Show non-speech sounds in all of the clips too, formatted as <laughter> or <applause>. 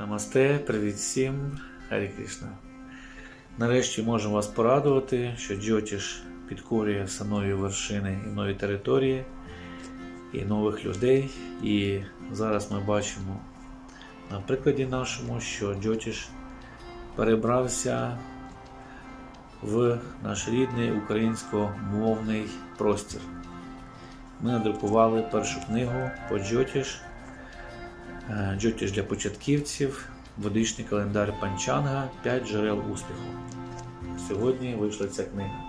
Намасте, привіт всім, Харі Кришна. Нарешті можемо вас порадувати, що Джотіш підкорює все нові вершини і нові території, і нових людей. І зараз ми бачимо на прикладі нашому, що Джотіш перебрався в наш рідний українськомовний простір. Ми надрукували першу книгу по Джотіш. Е, Джотіш для початківців, водичний календар Панчанга 5 джерел успіху. Сьогодні вийшла ця книга.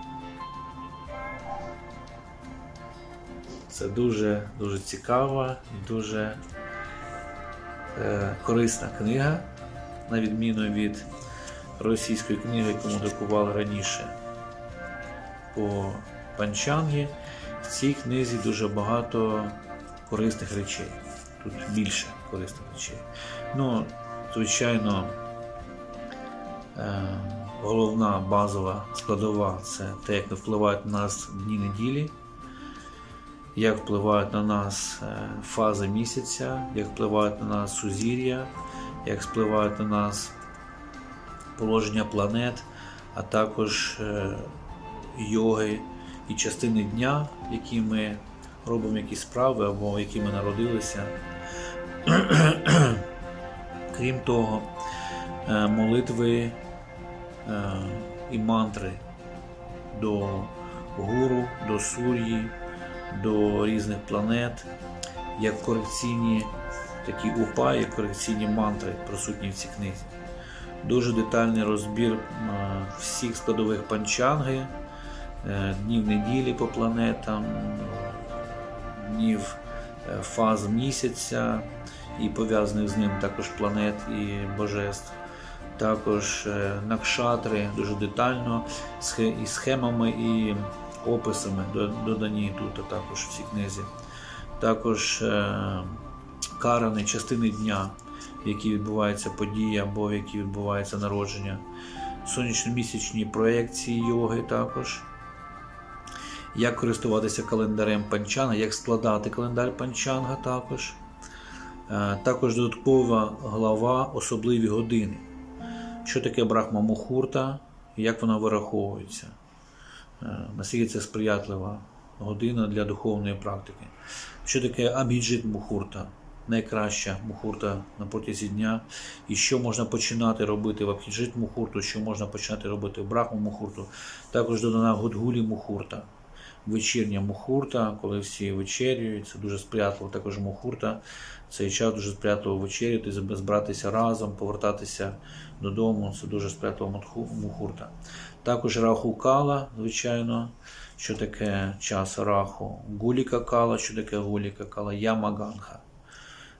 Це дуже дуже цікава і дуже е, корисна книга, на відміну від російської книги, яку ми друкували раніше по Панчангі. В цій книзі дуже багато корисних речей. Тут більше речей. Ну, звичайно, е, головна базова складова це те, як впливають на нас дні неділі, як впливають на нас е, фази місяця, як впливають на нас сузір'я, як впливають на нас положення планет, а також е, йоги і частини дня, які ми робимо якісь справи або які ми народилися. <clears throat> Крім того, е, молитви е, і мантри до гуру, до сур'ї, до різних планет, як корекційні такі упа, як корекційні мантри присутні в цій книзі. Дуже детальний розбір е, всіх складових панчанги, днів неділі по планетам, днів фаз місяця і пов'язаних з ним також планет і божеств. Також е, накшатри дуже детально і схемами і описами додані тут а також в цій книзі. Також е, карани частини дня, в які відбувається подія або в які відбувається народження. Сонячно-місячні проекції йоги також як користуватися календарем панчанга, як складати календар панчанга також. Е, Також додаткова глава особливі години. Що таке брахма мухурта, як вона вираховується. Е, Наскільки це сприятлива година для духовної практики. Що таке абіджит мухурта, найкраща мухурта на протязі дня, і що можна починати робити в абхіджит мухурту, що можна починати робити в брахму мухурту. Також додана гудгулі мухурта вечірня мухурта, коли всі вечерюють, це дуже сприятливо. Також мухурта. Цей час дуже сприятливо вечеряти, збиратися разом, повертатися додому. Це дуже сприятливо мухурта. Також раху кала, звичайно, що таке час раху. Гуліка кала, що таке гуліка кала, ямаганха.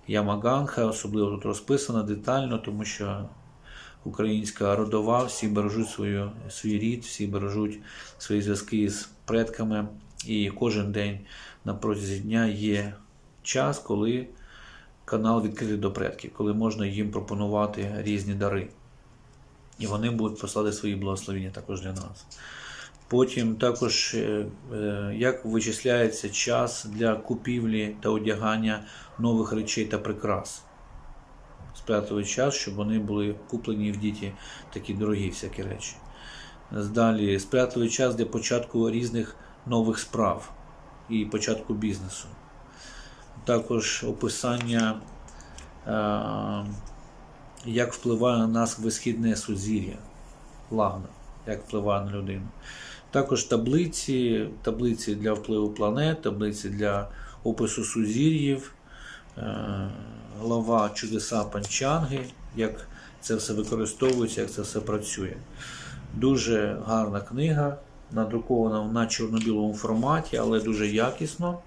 Ямаганха особливо тут розписана детально, тому що українська родова, всі бережуть свою, свій рід, всі бережуть свої зв'язки з предками. І кожен день на протязі дня є час, коли канал відкритий до предків, коли можна їм пропонувати різні дари. І вони будуть послати свої благословення також для нас. Потім також, е, е, як вичисляється час для купівлі та одягання нових речей та прикрас сприятливий час, щоб вони були куплені в діті такі дорогі всякі речі. Далі сприятливий час для початку різних нових справ і початку бізнесу. Також описання, е, як впливає на нас висхідне сузір'я, лагна, як впливає на людину. Також таблиці, таблиці для впливу планет, таблиці для опису сузір'їв, глава чудеса панчанги, як це все використовується, як це все працює. Дуже гарна книга, надрукована на чорно-білому форматі, але дуже якісно.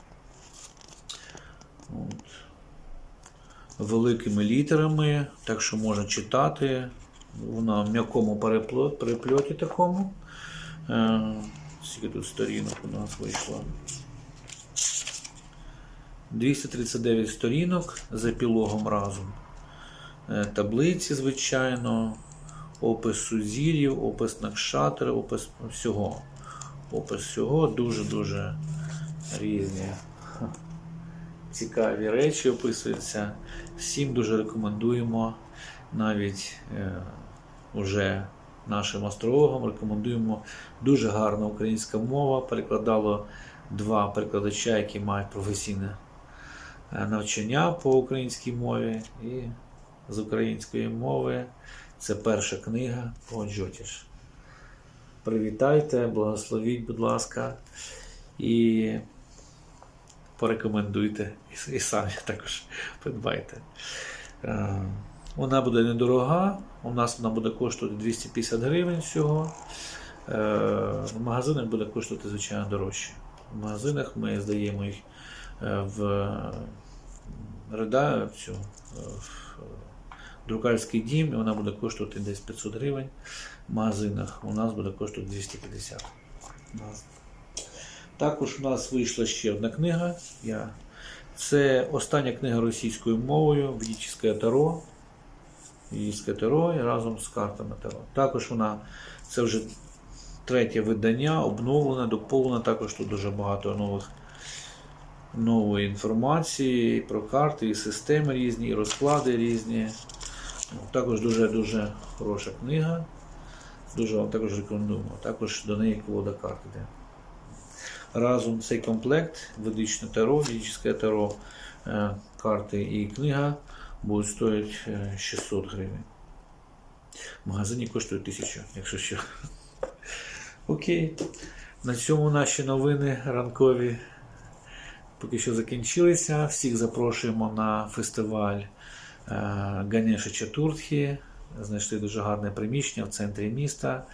От. Великими літерами, так що можна читати. Вона в м'якому перепльоті такому. Е, Скільки тут сторінок у нас вийшло? 239 сторінок з епілогом разом. Е, Таблиці, звичайно, опис сузір'їв, опис накшатри, опис всього. Опис всього дуже-дуже різні. Цікаві речі описуються. Всім дуже рекомендуємо навіть е, уже нашим астрологам рекомендуємо дуже гарна українська мова. Перекладало два перекладача, які мають професійне навчання по українській мові. І з української мови це перша книга по Джотіш. Привітайте, благословіть, будь ласка, і порекомендуйте, і, самі <laughs> також придбайте. Е, Вона буде недорога, у нас вона буде коштувати 250 гривень всього. Е, В магазинах буде коштувати, звичайно, дорожче. В магазинах ми здаємо їх е, в редакцію, в друкарський дім, і вона буде коштувати десь 500 гривень. В магазинах у нас буде коштувати 250. Також у нас вийшла ще одна книга. Я... Це остання книга російською мовою Ведическе Таро. Таро і разом з картами Таро. Також вона це вже третє видання, обновлене, доповнене. Також тут дуже багато нових нової інформації про карти, і системи різні, і розклади різні. Також дуже-дуже хороша книга. Дуже вам також рекомендуємо. Також до неї колода карт іде. Разом цей комплект, ведичне таро, ведичне таро, е, карти і книга будуть стоїти е, 600 гривень. В магазині коштує 1000, якщо що. Окей. На цьому наші новини ранкові поки що закінчилися. Всіх запрошуємо на фестиваль е, Ганеша Чатуртхі. Знайшли дуже гарне приміщення в центрі міста.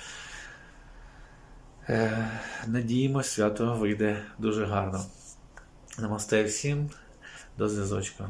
Е, Надіємось, свято вийде дуже гарно. Намасте всім, до зв'язочку.